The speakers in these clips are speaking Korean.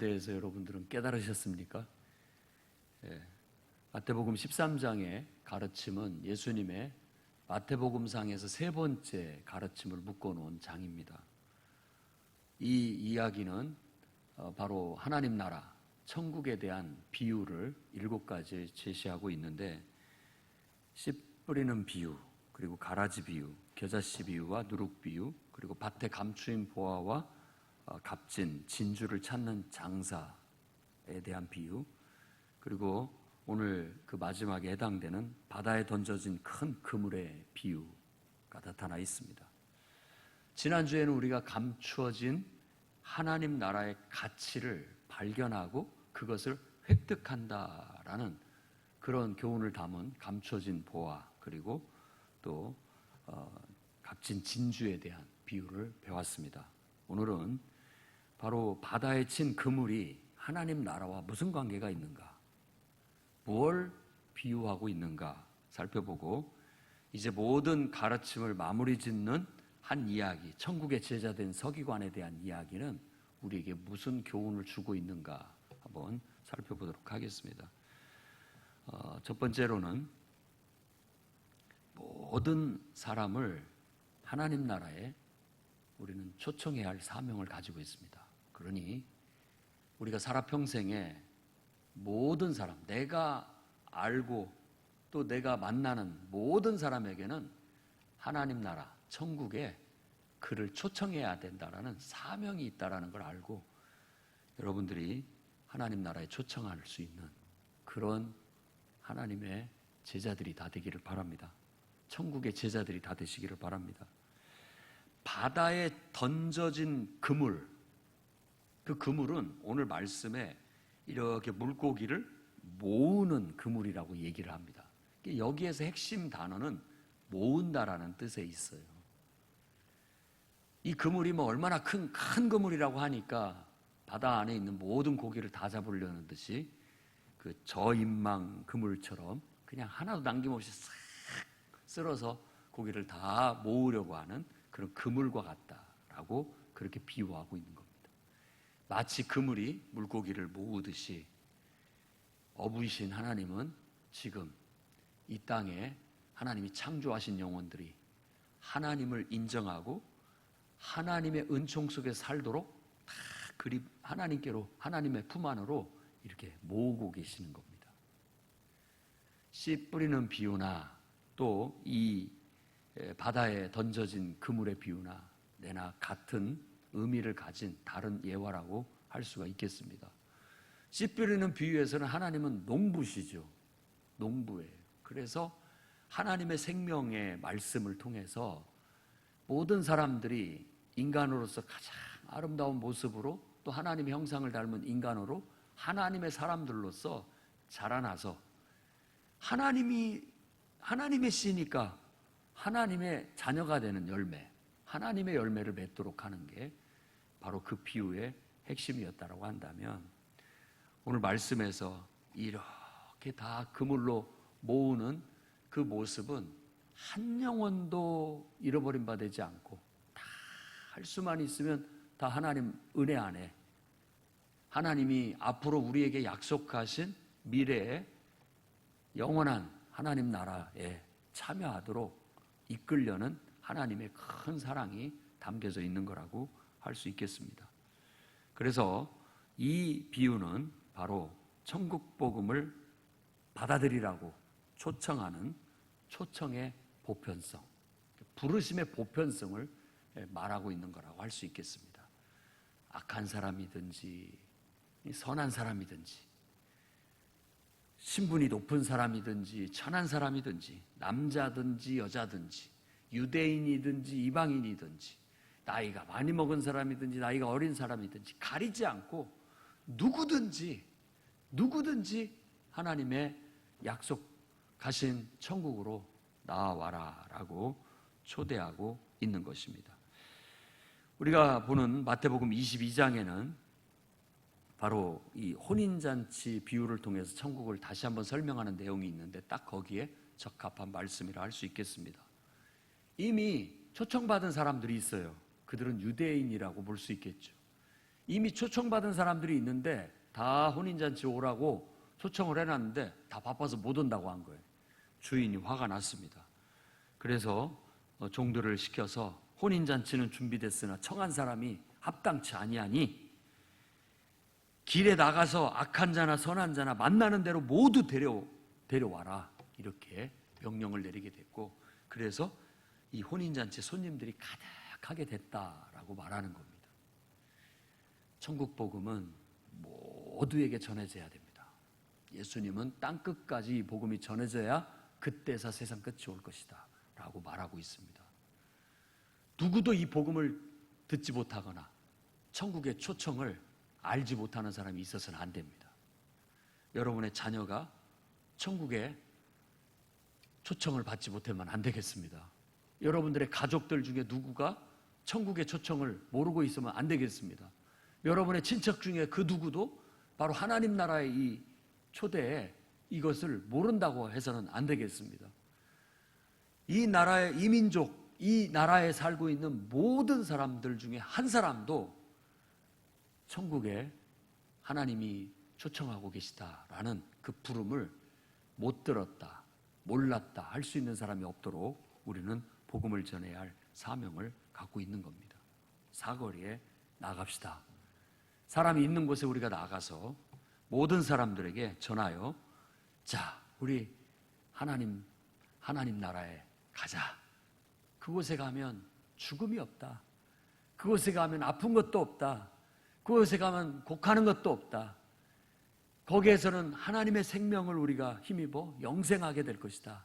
대해서 여러분들은 깨달으셨습니까? 예. 마태복음 13장의 가르침은 예수님의 마태복음상에서 세 번째 가르침을 묶어놓은 장입니다. 이 이야기는 어, 바로 하나님 나라, 천국에 대한 비유를 일곱 가지 제시하고 있는데 씨 뿌리는 비유, 그리고 가라지 비유, 겨자씨 비유와 누룩 비유, 그리고 밭에 감추인 보아와 어, 값진 진주를 찾는 장사에 대한 비유, 그리고 오늘 그 마지막에 해당되는 바다에 던져진 큰 그물의 비유가 나타나 있습니다. 지난주에는 우리가 감추어진 하나님 나라의 가치를 발견하고 그것을 획득한다라는 그런 교훈을 담은 감춰진 보화 그리고 또 어, 값진 진주에 대한 비유를 배웠습니다. 오늘은 바로 바다에 친 그물이 하나님 나라와 무슨 관계가 있는가, 무엇 비유하고 있는가 살펴보고 이제 모든 가르침을 마무리 짓는 한 이야기, 천국의 제자된 서기관에 대한 이야기는 우리에게 무슨 교훈을 주고 있는가 한번 살펴보도록 하겠습니다. 어, 첫 번째로는 모든 사람을 하나님 나라에 우리는 초청해야 할 사명을 가지고 있습니다. 그러니 우리가 살아 평생에 모든 사람, 내가 알고 또 내가 만나는 모든 사람에게는 하나님 나라, 천국에 그를 초청해야 된다라는 사명이 있다라는 걸 알고 여러분들이 하나님 나라에 초청할 수 있는 그런 하나님의 제자들이 다 되기를 바랍니다. 천국의 제자들이 다 되시기를 바랍니다. 바다에 던져진 그물, 그 그물은 오늘 말씀에 이렇게 물고기를 모으는 그물이라고 얘기를 합니다. 여기에서 핵심 단어는 모은다라는 뜻에 있어요. 이 그물이 뭐 얼마나 큰, 큰 그물이라고 하니까 바다 안에 있는 모든 고기를 다 잡으려는 듯이 그 저인망 그물처럼 그냥 하나도 남김없이 싹 쓸어서 고기를 다 모으려고 하는 그런 그물과 같다라고 그렇게 비유하고 있는 겁니다. 마치 그물이 물고기를 모으듯이 어부이신 하나님은 지금 이 땅에 하나님이 창조하신 영혼들이 하나님을 인정하고 하나님의 은총 속에 살도록 다 그리 하나님께로 하나님의 품 안으로 이렇게 모으고 계시는 겁니다. 씨 뿌리는 비유나 또 이 바다에 던져진 그물의 비유나 내나 같은 의미를 가진 다른 예화라고 할 수가 있겠습니다. 씨 뿌리는 비유에서는 하나님은 농부시죠. 농부예요. 그래서 하나님의 생명의 말씀을 통해서 모든 사람들이 인간으로서 가장 아름다운 모습으로 또 하나님의 형상을 닮은 인간으로 하나님의 사람들로서 자라나서 하나님이 하나님의 씨니까 하나님의 자녀가 되는 열매, 하나님의 열매를 맺도록 하는 게 바로 그 비유의 핵심이었다라고 한다면 오늘 말씀에서 이렇게 다 그물로 모으는 그 모습은 한 영혼도 잃어버린 바 되지 않고 다 할 수만 있으면 다 하나님 은혜 안에 하나님이 앞으로 우리에게 약속하신 미래에 영원한 하나님 나라에 참여하도록 이끌려는 하나님의 큰 사랑이 담겨져 있는 거라고 할 수 있겠습니다. 그래서 이 비유는 바로 천국 복음을 받아들이라고 초청하는 초청의 보편성, 부르심의 보편성을 말하고 있는 거라고 할 수 있겠습니다. 악한 사람이든지 선한 사람이든지 신분이 높은 사람이든지 천한 사람이든지 남자든지 여자든지 유대인이든지 이방인이든지 나이가 많이 먹은 사람이든지 나이가 어린 사람이든지 가리지 않고 누구든지 누구든지 하나님의 약속하신 천국으로 나와라라고 초대하고 있는 것입니다. 우리가 보는 마태복음 22장에는 바로 이 혼인잔치 비유를 통해서 천국을 다시 한번 설명하는 내용이 있는데 딱 거기에 적합한 말씀이라 할 수 있겠습니다. 이미 초청받은 사람들이 있어요. 그들은 유대인이라고 볼 수 있겠죠. 이미 초청받은 사람들이 있는데 다 혼인잔치 오라고 초청을 해놨는데 다 바빠서 못 온다고 한 거예요. 주인이 화가 났습니다. 그래서 어, 종들을 시켜서 혼인잔치는 준비됐으나 청한 사람이 합당치 아니하니 길에 나가서 악한 자나 선한 자나 만나는 대로 모두 데려 데려와라 이렇게 명령을 내리게 됐고 그래서 이 혼인잔치 손님들이 가득 하게 됐다라고 말하는 겁니다. 천국 복음은 모두에게 전해져야 됩니다. 예수님은 땅 끝까지 이 복음이 전해져야 그때서 세상 끝이 올 것이다라고 말하고 있습니다. 누구도 이 복음을 듣지 못하거나 천국의 초청을 알지 못하는 사람이 있어서는 안 됩니다. 여러분의 자녀가 천국에 초청을 받지 못하면 안 되겠습니다. 여러분들의 가족들 중에 누구가 천국의 초청을 모르고 있으면 안 되겠습니다. 여러분의 친척 중에 그 누구도 바로 하나님 나라의 이 초대에 이것을 모른다고 해서는 안 되겠습니다. 이 나라의 이민족, 이 나라에 살고 있는 모든 사람들 중에 한 사람도 천국에 하나님이 초청하고 계시다라는 그 부름을 못 들었다, 몰랐다 할 수 있는 사람이 없도록 우리는 복음을 전해야 할 사명을 갖고 있는 겁니다. 사거리에 나갑시다. 사람이 있는 곳에 우리가 나가서 모든 사람들에게 전하여 자, 우리 하나님 하나님 나라에 가자. 그곳에 가면 죽음이 없다. 그곳에 가면 아픈 것도 없다. 그곳에 가면 곡하는 것도 없다. 거기에서는 하나님의 생명을 우리가 힘입어 영생하게 될 것이다.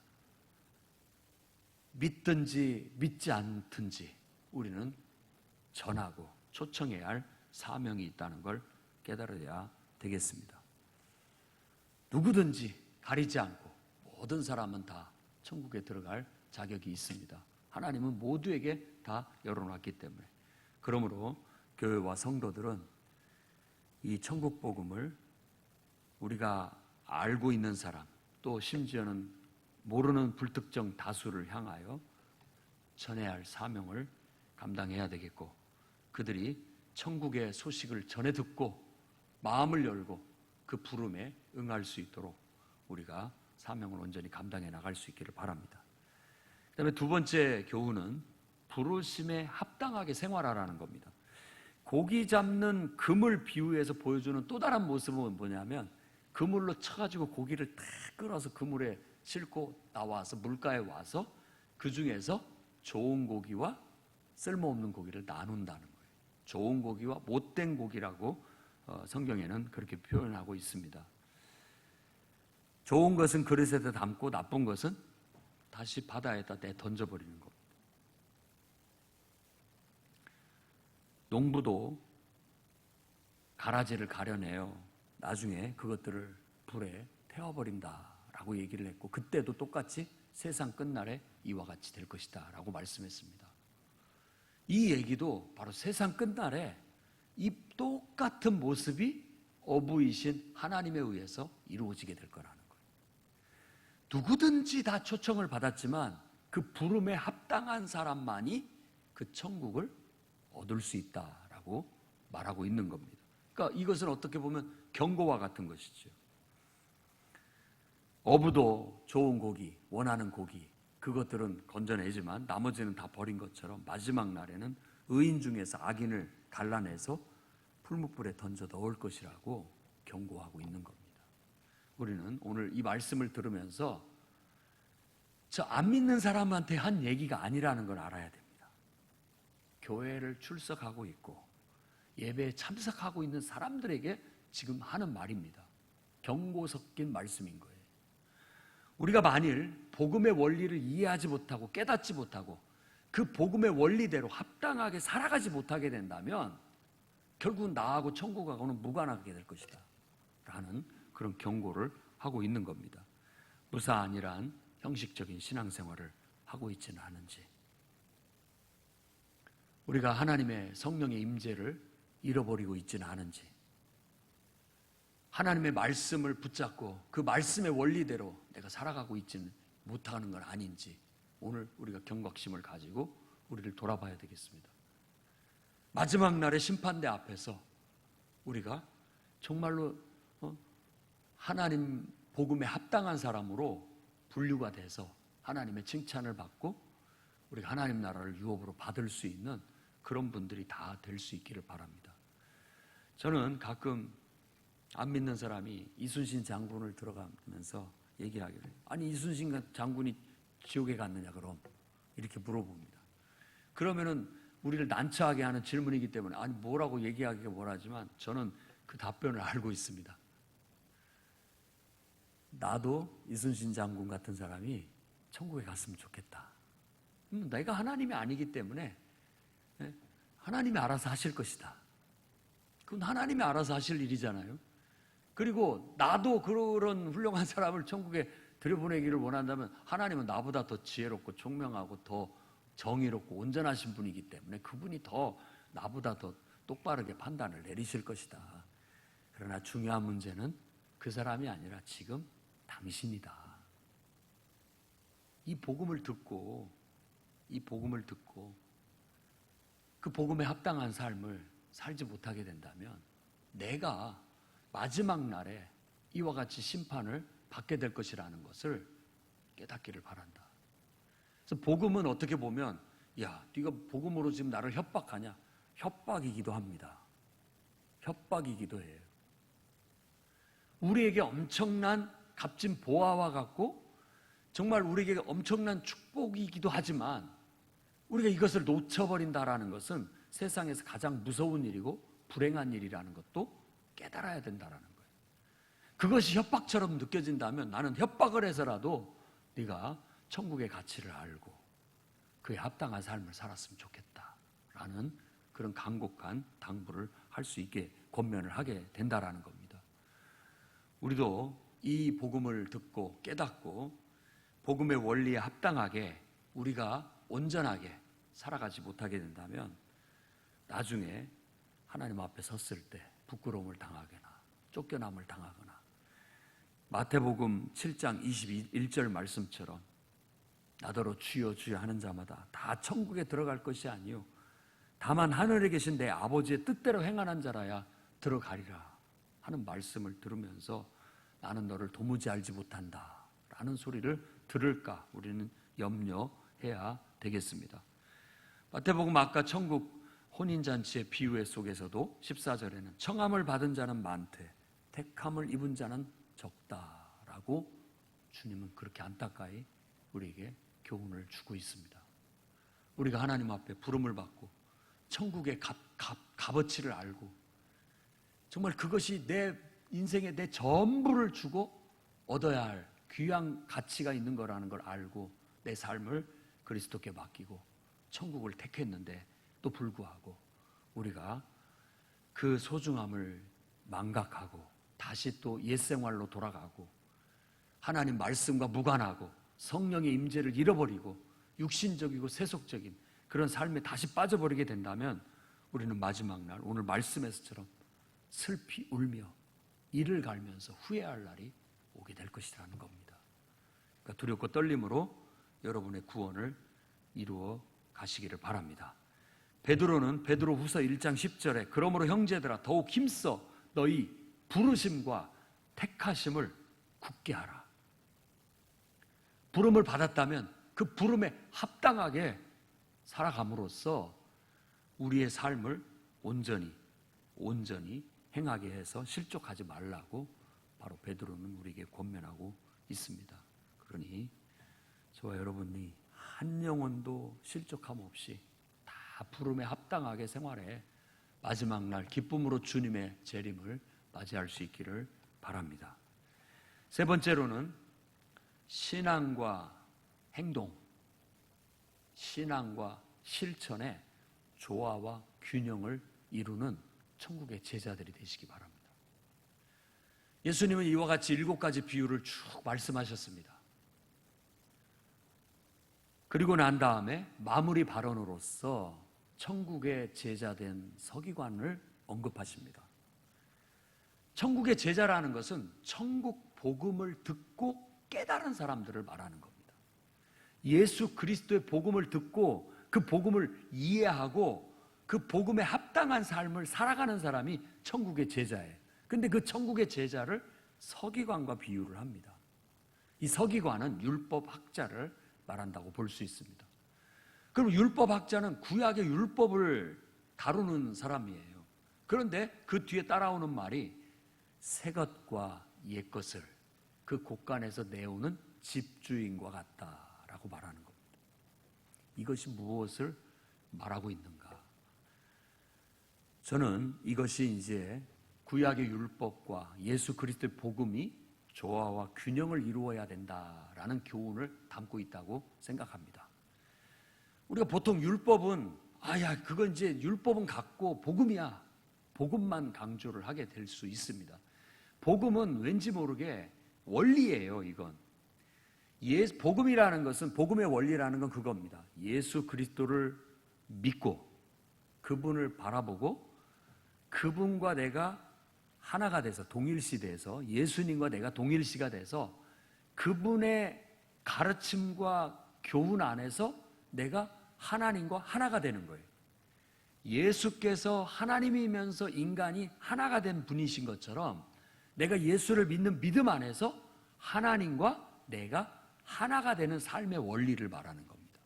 믿든지 믿지 않든지 우리는 전하고 초청해야 할 사명이 있다는 걸 깨달아야 되겠습니다. 누구든지 가리지 않고 모든 사람은 다 천국에 들어갈 자격이 있습니다. 하나님은 모두에게 다 열어놨기 때문에. 그러므로 교회와 성도들은 이 천국 복음을 우리가 알고 있는 사람 또 심지어는 모르는 불특정 다수를 향하여 전해야 할 사명을 감당해야 되겠고 그들이 천국의 소식을 전해 듣고 마음을 열고 그 부름에 응할 수 있도록 우리가 사명을 온전히 감당해 나갈 수 있기를 바랍니다. 그다음에 두 번째 교훈은 부르심에 합당하게 생활하라는 겁니다. 고기 잡는 금을 비유해서 보여주는 또 다른 모습은 뭐냐면 그물로 쳐가지고 고기를 탁 끌어서 그물에 싣고 나와서 물가에 와서 그 중에서 좋은 고기와 쓸모없는 고기를 나눈다는 거예요. 좋은 고기와 못된 고기라고 어, 성경에는 그렇게 표현하고 있습니다. 좋은 것은 그릇에다 담고 나쁜 것은 다시 바다에다 내 던져버리는 겁니다. 농부도 가라지를 가려내요. 나중에 그것들을 불에 태워버린다라고 얘기를 했고 그때도 똑같이 세상 끝날에 이와 같이 될 것이다라고 말씀했습니다. 이 얘기도 바로 세상 끝날에 이 똑같은 모습이 어부이신 하나님에 의해서 이루어지게 될 거라는 거예요. 누구든지 다 초청을 받았지만 그 부름에 합당한 사람만이 그 천국을 얻을 수 있다라고 말하고 있는 겁니다. 그러니까 이것은 어떻게 보면 경고와 같은 것이죠. 어부도 좋은 고기, 원하는 고기, 그것들은 건져내지만 나머지는 다 버린 것처럼 마지막 날에는 의인 중에서 악인을 갈라내서 풀무불에 던져 넣을 것이라고 경고하고 있는 겁니다. 우리는 오늘 이 말씀을 들으면서 저 안 믿는 사람한테 한 얘기가 아니라는 걸 알아야 됩니다. 교회를 출석하고 있고 예배에 참석하고 있는 사람들에게 지금 하는 말입니다. 경고 섞인 말씀인 거예요. 우리가 만일 복음의 원리를 이해하지 못하고 깨닫지 못하고 그 복음의 원리대로 합당하게 살아가지 못하게 된다면 결국 나하고 천국하고는 무관하게 될 것이다. 라는 그런 경고를 하고 있는 겁니다. 무사안이란 형식적인 신앙생활을 하고 있지는 않은지 우리가 하나님의 성령의 임재를 잃어버리고 있지는 않은지 하나님의 말씀을 붙잡고 그 말씀의 원리대로 내가 살아가고 있지는 못하는 건 아닌지 오늘 우리가 경각심을 가지고 우리를 돌아봐야 되겠습니다. 마지막 날의 심판대 앞에서 우리가 정말로 어? 하나님 복음에 합당한 사람으로 분류가 돼서 하나님의 칭찬을 받고 우리가 하나님 나라를 유업으로 받을 수 있는 그런 분들이 다 될 수 있기를 바랍니다. 저는 가끔 안 믿는 사람이 이순신 장군을 들어가면서 얘기하기를 아니 이순신 장군이 지옥에 갔느냐 그럼 이렇게 물어봅니다. 그러면은 우리를 난처하게 하는 질문이기 때문에 아니 뭐라고 얘기하기가 뭐라지만 저는 그 답변을 알고 있습니다. 나도 이순신 장군 같은 사람이 천국에 갔으면 좋겠다. 음, 내가 하나님이 아니기 때문에 예, 하나님이 알아서 하실 것이다. 그건 하나님이 알아서 하실 일이잖아요. 그리고 나도 그런 훌륭한 사람을 천국에 들여보내기를 원한다면 하나님은 나보다 더 지혜롭고 총명하고 더 정의롭고 온전하신 분이기 때문에 그분이 더 나보다 더 똑바르게 판단을 내리실 것이다. 그러나 중요한 문제는 그 사람이 아니라 지금 당신이다. 이 복음을 듣고 이 복음을 듣고 그 복음에 합당한 삶을 살지 못하게 된다면 내가 마지막 날에 이와 같이 심판을 받게 될 것이라는 것을 깨닫기를 바란다. 그래서 복음은 어떻게 보면 야, 네가 복음으로 지금 나를 협박하냐? 협박이기도 합니다. 협박이기도 해요. 우리에게 엄청난 값진 보화와 같고 정말 우리에게 엄청난 축복이기도 하지만 우리가 이것을 놓쳐버린다라는 것은 세상에서 가장 무서운 일이고 불행한 일이라는 것도 깨달아야 된다라는 거예요. 그것이 협박처럼 느껴진다면 나는 협박을 해서라도 네가 천국의 가치를 알고 그에 합당한 삶을 살았으면 좋겠다라는 그런 간곡한 당부를 할 수 있게 권면을 하게 된다라는 겁니다. 우리도 이 복음을 듣고 깨닫고 복음의 원리에 합당하게 우리가 온전하게 살아가지 못하게 된다면 나중에 하나님 앞에 섰을 때 부끄러움을 당하거나 쫓겨남을 당하거나 마태복음 7장 21절 말씀처럼 나더러 주여 주여 하는 자마다 다 천국에 들어갈 것이 아니요 다만 하늘에 계신 내 아버지의 뜻대로 행하는 자라야 들어가리라 하는 말씀을 들으면서 나는 너를 도무지 알지 못한다 라는 소리를 들을까 우리는 염려해야 되겠습니다. 마태복음 아까 천국 혼인잔치의 비유회 속에서도 14절에는 청함을 받은 자는 많되 택함을 입은 자는 적다라고 주님은 그렇게 안타까이 우리에게 교훈을 주고 있습니다. 우리가 하나님 앞에 부름을 받고 천국의 값, 값, 값어치를 알고 정말 그것이 내 인생의 내 전부를 주고 얻어야 할 귀한 가치가 있는 거라는 걸 알고 내 삶을 그리스도께 맡기고 천국을 택했는데 또 불구하고 우리가 그 소중함을 망각하고 다시 또 옛생활로 돌아가고 하나님 말씀과 무관하고 성령의 임재를 잃어버리고 육신적이고 세속적인 그런 삶에 다시 빠져버리게 된다면 우리는 마지막 날 오늘 말씀에서처럼 슬피 울며 이를 갈면서 후회할 날이 오게 될 것이라는 겁니다. 그러니까 두렵고 떨림으로 여러분의 구원을 이루어 가시기를 바랍니다. 베드로는 베드로 후서 1장 10절에 그러므로 형제들아 더욱 힘써 너희 부르심과 택하심을 굳게 하라. 부름을 받았다면 그 부름에 합당하게 살아감으로써 우리의 삶을 온전히 온전히 행하게 해서 실족하지 말라고 바로 베드로는 우리에게 권면하고 있습니다. 그러니 저와 여러분이 한 영혼도 실족함 없이 다 부름에 합당하게 생활해 마지막 날 기쁨으로 주님의 재림을 맞이할 수 있기를 바랍니다. 세 번째로는 신앙과 행동, 신앙과 실천의 조화와 균형을 이루는 천국의 제자들이 되시기 바랍니다. 예수님은 이와 같이 일곱 가지 비유를 쭉 말씀하셨습니다. 그리고 난 다음에 마무리 발언으로서 천국의 제자된 서기관을 언급하십니다. 천국의 제자라는 것은 천국 복음을 듣고 깨달은 사람들을 말하는 겁니다. 예수 그리스도의 복음을 듣고 그 복음을 이해하고 그 복음에 합당한 삶을 살아가는 사람이 천국의 제자예요. 근데 그 천국의 제자를 서기관과 비유를 합니다. 이 서기관은 율법 학자를 말한다고 볼 수 있습니다. 그럼 율법 학자는 구약의 율법을 다루는 사람이에요. 그런데 그 뒤에 따라오는 말이 새 것과 옛 것을 그 곳간에서 내오는 집주인과 같다라고 말하는 겁니다. 이것이 무엇을 말하고 있는가? 저는 이것이 이제 구약의 율법과 예수 그리스도의 복음이 조화와 균형을 이루어야 된다라는 교훈을 담고 있다고 생각합니다. 우리가 보통 율법은 아야 그건 이제 율법은 갖고 복음이야 복음만 강조를 하게 될 수 있습니다. 복음은 왠지 모르게 원리예요 이건 예 복음이라는 것은 복음의 원리라는 건 그겁니다. 예수 그리스도를 믿고 그분을 바라보고 그분과 내가 하나가 돼서 동일시 돼서 예수님과 내가 동일시가 돼서 그분의 가르침과 교훈 안에서 내가 하나님과 하나가 되는 거예요. 예수께서 하나님이면서 인간이 하나가 된 분이신 것처럼 내가 예수를 믿는 믿음 안에서 하나님과 내가 하나가 되는 삶의 원리를 말하는 겁니다.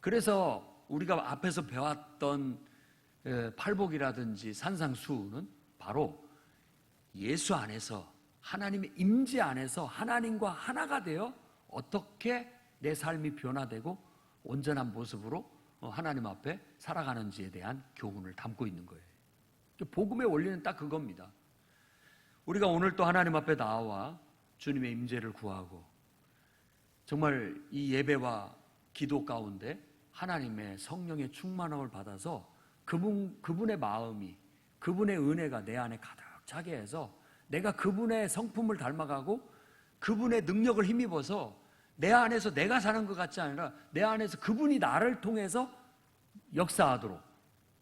그래서 우리가 앞에서 배웠던 에, 팔복이라든지 산상수훈은 바로 예수 안에서 하나님의 임재 안에서 하나님과 하나가 되어 어떻게 내 삶이 변화되고 온전한 모습으로 어, 하나님 앞에 살아가는지에 대한 교훈을 담고 있는 거예요. 복음의 원리는 딱 그겁니다. 우리가 오늘 또 하나님 앞에 나와 주님의 임재를 구하고 정말 이 예배와 기도 가운데 하나님의 성령의 충만함을 받아서 그분, 그분의 마음이 그분의 은혜가 내 안에 가득 차게 해서 내가 그분의 성품을 닮아가고 그분의 능력을 힘입어서 내 안에서 내가 사는 것 같지 아니라 내 안에서 그분이 나를 통해서 역사하도록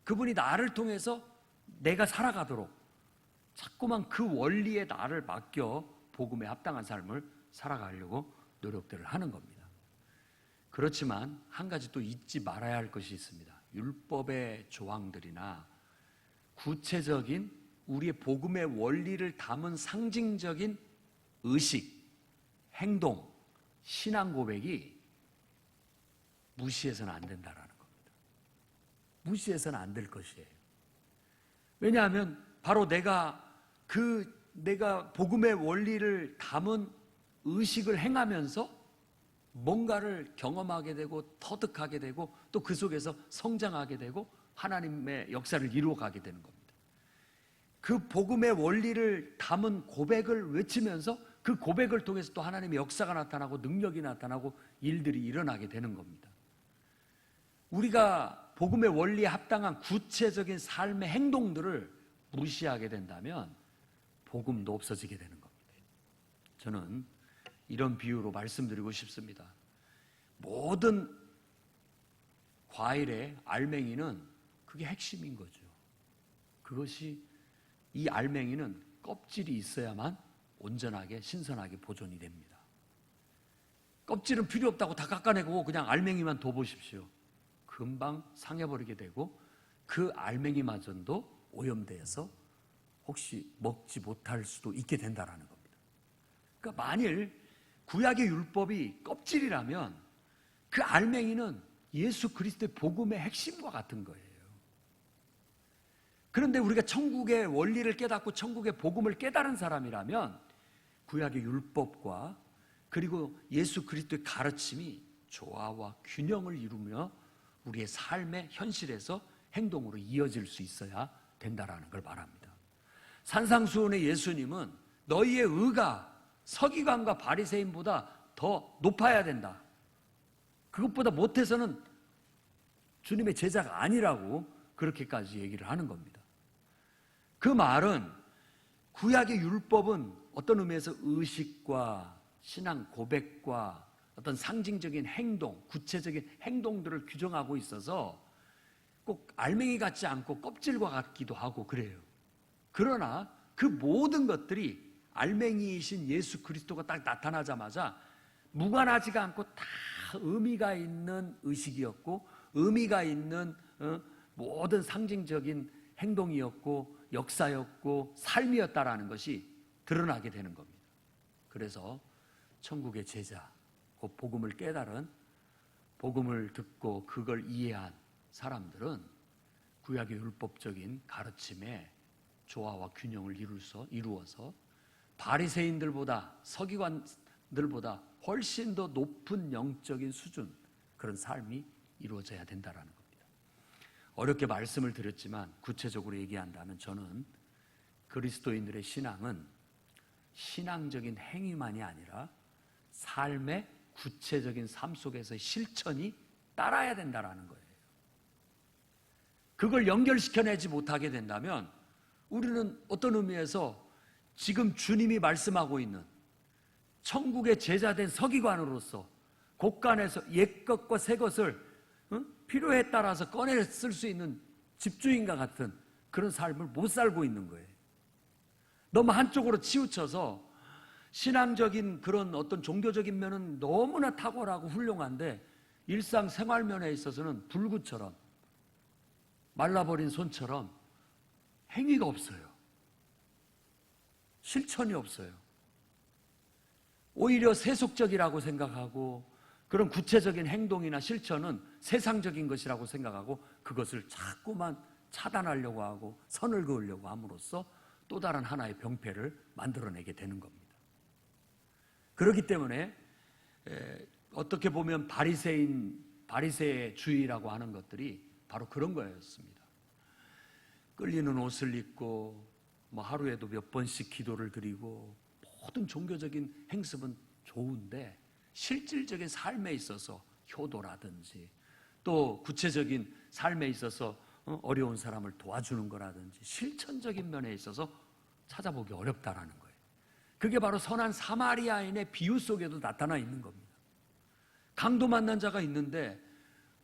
그분이 나를 통해서 내가 살아가도록 자꾸만 그 원리에 나를 맡겨 복음에 합당한 삶을 살아가려고 노력들을 하는 겁니다. 그렇지만 한 가지 또 잊지 말아야 할 것이 있습니다. 율법의 조항들이나 구체적인 우리의 복음의 원리를 담은 상징적인 의식, 행동, 신앙 고백이 무시해서는 안 된다라는 겁니다. 무시해서는 안 될 것이에요. 왜냐하면 바로 내가 그 내가 복음의 원리를 담은 의식을 행하면서 뭔가를 경험하게 되고 터득하게 되고 또 그 속에서 성장하게 되고 하나님의 역사를 이루어 가게 되는 겁니다. 그 복음의 원리를 담은 고백을 외치면서 그 고백을 통해서 또 하나님의 역사가 나타나고 능력이 나타나고 일들이 일어나게 되는 겁니다. 우리가 복음의 원리에 합당한 구체적인 삶의 행동들을 무시하게 된다면 복음도 없어지게 되는 겁니다. 저는 이런 비유로 말씀드리고 싶습니다. 모든 과일의 알맹이는 그게 핵심인 거죠. 그것이 이 알맹이는 껍질이 있어야만 온전하게 신선하게 보존이 됩니다. 껍질은 필요 없다고 다 깎아내고 그냥 알맹이만 둬 보십시오. 금방 상해버리게 되고 그 알맹이마저도 오염돼서 혹시 먹지 못할 수도 있게 된다라는 겁니다. 그러니까 만일 구약의 율법이 껍질이라면 그 알맹이는 예수 그리스도의 복음의 핵심과 같은 거예요. 그런데 우리가 천국의 원리를 깨닫고 천국의 복음을 깨달은 사람이라면 구약의 율법과 그리고 예수 그리스도의 가르침이 조화와 균형을 이루며 우리의 삶의 현실에서 행동으로 이어질 수 있어야 된다라는 걸 말합니다. 산상수훈의 예수님은 너희의 의가 서기관과 바리새인보다 더 높아야 된다. 그것보다 못해서는 주님의 제자가 아니라고 그렇게까지 얘기를 하는 겁니다. 그 말은 구약의 율법은 어떤 의미에서 의식과 신앙 고백과 어떤 상징적인 행동, 구체적인 행동들을 규정하고 있어서 꼭 알맹이 같지 않고 껍질과 같기도 하고 그래요. 그러나 그 모든 것들이 알맹이이신 예수 그리스도가 딱 나타나자마자 무관하지가 않고 다 의미가 있는 의식이었고 의미가 있는 어, 모든 상징적인 행동이었고 역사였고 삶이었다라는 것이 드러나게 되는 겁니다. 그래서 천국의 제자, 그 복음을 깨달은 복음을 듣고 그걸 이해한 사람들은 구약의 율법적인 가르침에 조화와 균형을 이루어서, 이루어서 바리새인들보다 서기관들보다 훨씬 더 높은 영적인 수준 그런 삶이 이루어져야 된다라는 겁니다. 어렵게 말씀을 드렸지만 구체적으로 얘기한다면 저는 그리스도인들의 신앙은 신앙적인 행위만이 아니라 삶의 구체적인 삶 속에서 실천이 따라야 된다라는 거예요. 그걸 연결시켜내지 못하게 된다면 우리는 어떤 의미에서 지금 주님이 말씀하고 있는 천국의 제자된 서기관으로서 곳간에서 옛 것과 새 것을 응? 필요에 따라서 꺼내 쓸 수 있는 집주인과 같은 그런 삶을 못 살고 있는 거예요. 너무 한쪽으로 치우쳐서 신앙적인 그런 어떤 종교적인 면은 너무나 탁월하고 훌륭한데 일상 생활 면에 있어서는 불구처럼 말라버린 손처럼 행위가 없어요. 실천이 없어요. 오히려 세속적이라고 생각하고 그런 구체적인 행동이나 실천은 세상적인 것이라고 생각하고 그것을 자꾸만 차단하려고 하고 선을 그으려고 함으로써 또 다른 하나의 병폐를 만들어내게 되는 겁니다. 그렇기 때문에 에, 어떻게 보면 바리새인 바리새의 주의라고 하는 것들이 바로 그런 거였습니다. 끌리는 옷을 입고 뭐 하루에도 몇 번씩 기도를 드리고 모든 종교적인 행습은 좋은데 실질적인 삶에 있어서 효도라든지 또 구체적인 삶에 있어서 어, 어려운 사람을 도와주는 거라든지 실천적인 면에 있어서 찾아보기 어렵다라는 거예요. 그게 바로 선한 사마리아인의 비유 속에도 나타나 있는 겁니다. 강도 만난 자가 있는데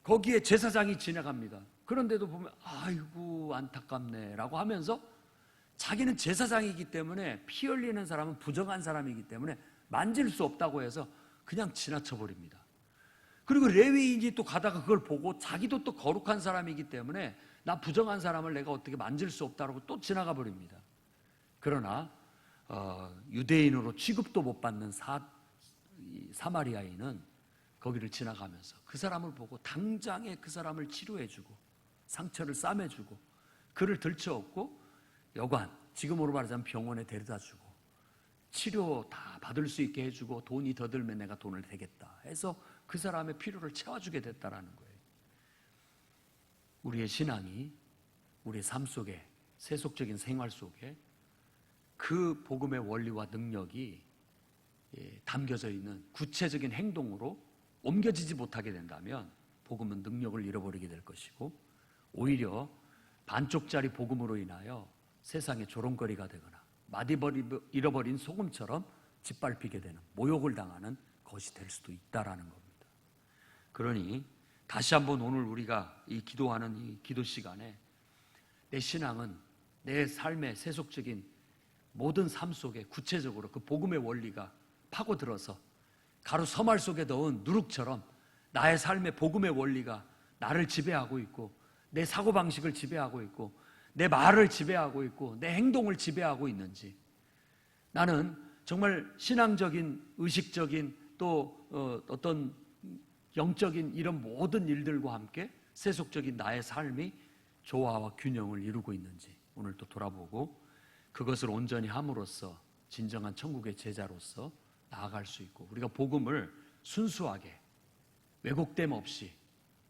거기에 제사장이 지나갑니다. 그런데도 보면 아이고 안타깝네라고 하면서 자기는 제사장이기 때문에 피 흘리는 사람은 부정한 사람이기 때문에 만질 수 없다고 해서 그냥 지나쳐 버립니다. 그리고 레위인이 또 가다가 그걸 보고 자기도 또 거룩한 사람이기 때문에 나 부정한 사람을 내가 어떻게 만질 수 없다고 또 지나가 버립니다. 그러나 어, 유대인으로 취급도 못 받는 사, 사마리아인은 거기를 지나가면서 그 사람을 보고 당장에 그 사람을 치료해주고 상처를 싸매주고 그를 들쳐업고 여관 지금으로 말하자면 병원에 데려다주고 치료 다 받을 수 있게 해주고 돈이 더 들면 내가 돈을 대겠다 해서 그 사람의 필요를 채워주게 됐다라는 거예요. 우리의 신앙이 우리의 삶 속에 세속적인 생활 속에 그 복음의 원리와 능력이 예, 담겨져 있는 구체적인 행동으로 옮겨지지 못하게 된다면 복음은 능력을 잃어버리게 될 것이고 오히려 반쪽짜리 복음으로 인하여 세상의 조롱거리가 되거나 마디버리 잃어버린 소금처럼 짓밟히게 되는 모욕을 당하는 것이 될 수도 있다라는 겁니다. 그러니 다시 한번 오늘 우리가 이 기도하는 이 기도 시간에 내 신앙은 내 삶의 세속적인 모든 삶 속에 구체적으로 그 복음의 원리가 파고들어서 가루 서말 속에 넣은 누룩처럼 나의 삶의 복음의 원리가 나를 지배하고 있고 내 사고방식을 지배하고 있고 내 말을 지배하고 있고 내 행동을 지배하고 있는지 나는 정말 신앙적인 의식적인 또 어, 어떤 영적인 이런 모든 일들과 함께 세속적인 나의 삶이 조화와 균형을 이루고 있는지 오늘 또 돌아보고 그것을 온전히 함으로써 진정한 천국의 제자로서 나아갈 수 있고 우리가 복음을 순수하게 왜곡됨 없이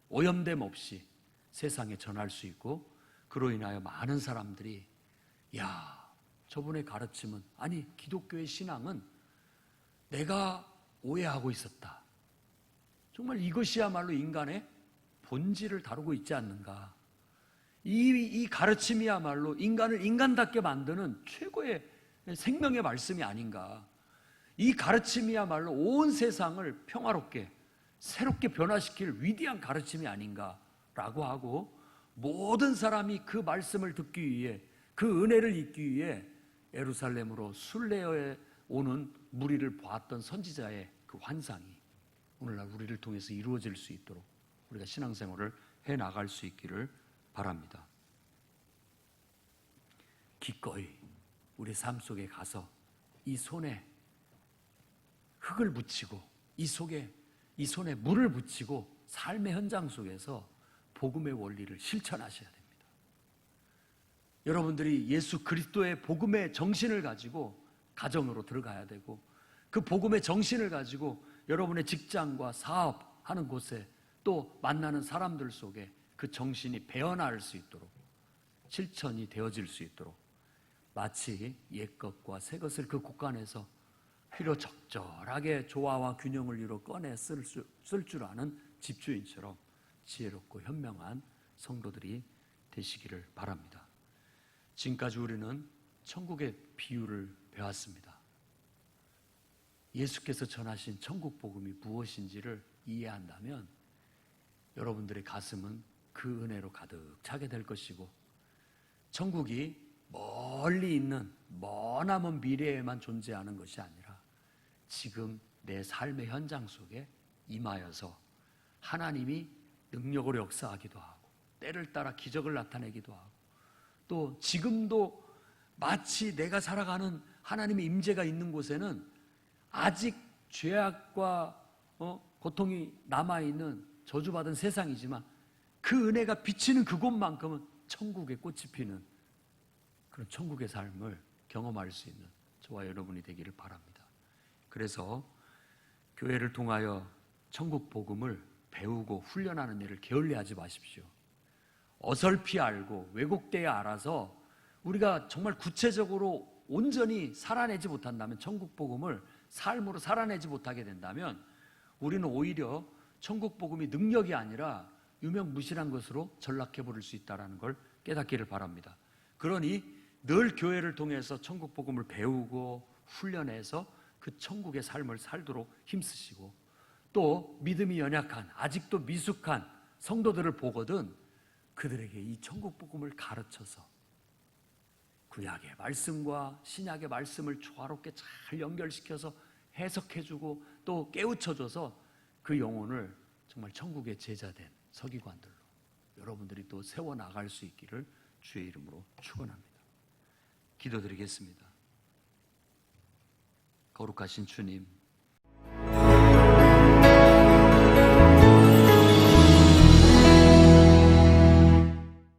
오염됨 없이 세상에 전할 수 있고 그로 인하여 많은 사람들이 야 저분의 가르침은 아니 기독교의 신앙은 내가 오해하고 있었다. 정말 이것이야말로 인간의 본질을 다루고 있지 않는가. 이, 이 가르침이야말로 인간을 인간답게 만드는 최고의 생명의 말씀이 아닌가. 이 가르침이야말로 온 세상을 평화롭게 새롭게 변화시킬 위대한 가르침이 아닌가라고 하고 모든 사람이 그 말씀을 듣기 위해 그 은혜를 잊기 위해 예루살렘으로 순례에 오는 무리를 보았던 선지자의 그 환상이 오늘날 우리를 통해서 이루어질 수 있도록 우리가 신앙생활을 해 나갈 수 있기를 바랍니다. 기꺼이 우리 삶 속에 가서 이 손에 흙을 묻히고 이 속에 이 손에 물을 묻히고 삶의 현장 속에서 복음의 원리를 실천하셔야 됩니다. 여러분들이 예수 그리스도의 복음의 정신을 가지고 가정으로 들어가야 되고 그 복음의 정신을 가지고 여러분의 직장과 사업하는 곳에 또 만나는 사람들 속에 그 정신이 배어날 수 있도록 실천이 되어질 수 있도록 마치 옛것과 새것을 그 곳간에서 필요 적절하게 조화와 균형을 이루어 꺼내 쓸줄 아는 집주인처럼 지혜롭고 현명한 성도들이 되시기를 바랍니다. 지금까지 우리는 천국의 비유를 배웠습니다. 예수께서 전하신 천국 복음이 무엇인지를 이해한다면 여러분들의 가슴은 그 은혜로 가득 차게 될 것이고 천국이 멀리 있는 머나먼 미래에만 존재하는 것이 아니라 지금 내 삶의 현장 속에 임하여서 하나님이 능력으로 역사하기도 하고 때를 따라 기적을 나타내기도 하고 또 지금도 마치 내가 살아가는 하나님의 임재가 있는 곳에는 아직 죄악과 어, 고통이 남아 있는 저주받은 세상이지만 그 은혜가 비치는 그곳만큼은 천국의 꽃이 피는 그런 천국의 삶을 경험할 수 있는 저와 여러분이 되기를 바랍니다. 그래서 교회를 통하여 천국 복음을 배우고 훈련하는 일을 게을리하지 마십시오. 어설피 알고 왜곡되어 알아서 우리가 정말 구체적으로 온전히 살아내지 못한다면 천국 복음을 삶으로 살아내지 못하게 된다면 우리는 오히려 천국 복음이 능력이 아니라 유명무실한 것으로 전락해 버릴 수 있다는 걸 깨닫기를 바랍니다. 그러니 늘 교회를 통해서 천국 복음을 배우고 훈련해서 그 천국의 삶을 살도록 힘쓰시고 또 믿음이 연약한 아직도 미숙한 성도들을 보거든 그들에게 이 천국 복음을 가르쳐서 구약의 말씀과 신약의 말씀을 조화롭게 잘 연결시켜서 해석해주고 또 깨우쳐줘서 그 영혼을 정말 천국의 제자된 서기관들로 여러분들이 또 세워 나갈 수 있기를 주의 이름으로 축원합니다. 기도드리겠습니다. 거룩하신 주님,